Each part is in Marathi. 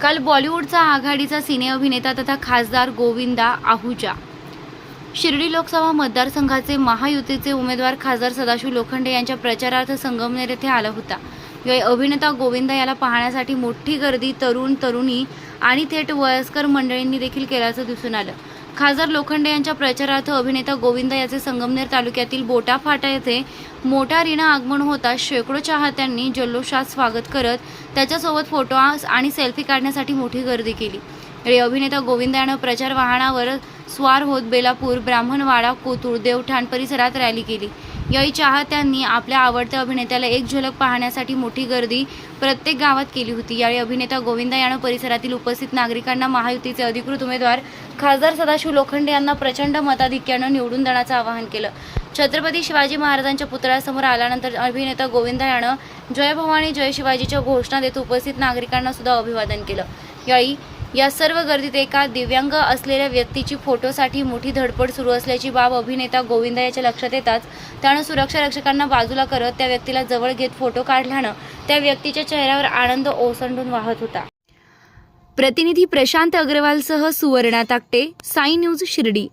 काल बॉलिवूडचा आघाडीचा सिने अभिनेता तथा खासदार गोविंदा आहुजा. शिर्डी लोकसभा मतदारसंघाचे महायुतीचे उमेदवार खासदार सदाशिव लोखंडे यांच्या प्रचारार्थ संगमनेर येथे आला होता. यावेळी अभिनेता गोविंदा याला पाहण्यासाठी मोठी गर्दी तरुण तरुणी आणि थेट वयस्कर मंडळींनी देखील केल्याचं दिसून आलं. खासदार लोखंडे यांच्या प्रचारार्थ अभिनेता गोविंदा याचे संगमनेर तालुक्यातील बोटा फाटा येथे मोटारीनं आगमन होता. शेकडो चाहत्यांनी जल्लोषात स्वागत करत त्याच्यासोबत फोटो आणि सेल्फी काढण्यासाठी मोठी गर्दी केली. यावेळी अभिनेता गोविंद यानं प्रचार वाहनावर स्वार होत बेलापूर ब्राह्मणवाडा कोतूर देवठाण परिसरात रॅली केली. याही चाहत्यांनी आपल्या आवडत्या अभिनेत्याला एक झलक पाहण्यासाठी मोठी गर्दी प्रत्येक गावात केली होती. यावेळी अभिनेता गोविंदा यानं परिसरातील उपस्थित नागरिकांना महायुतीचे अधिकृत उमेदवार खासदार सदाशिव लोखंडे यांना प्रचंड मताधिक्यानं निवडून देण्याचं आवाहन केलं. छत्रपती शिवाजी महाराजांच्या पुतळ्यासमोर आल्यानंतर अभिनेता गोविंदा यानं जय भवानी जय शिवाजीच्या घोषणा देत उपस्थित नागरिकांना सुद्धा अभिवादन केलं. यावेळी या सर्व गर्दीत एका दिव्यांग असलेल्या व्यक्तीची फोटोसाठी मोठी धडपड सुरू असल्याची बाब अभिनेता गोविंदा याच्या लक्षात येताच त्यानं सुरक्षा रक्षकांना बाजूला करत त्या व्यक्तीला जवळ घेत फोटो काढल्यानं त्या व्यक्तीच्या चेहऱ्यावर आनंद ओसंडून वाहत होता. प्रतिनिधी प्रशांत अग्रवालसह सुवर्णा ताकटे साई न्यूज शिर्डी.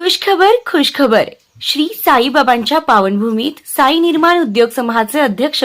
खुशखबर खुशखबर. श्री साईबाबांच्या पावनभूमीत साई निर्माण उद्योग समूहाचे अध्यक्ष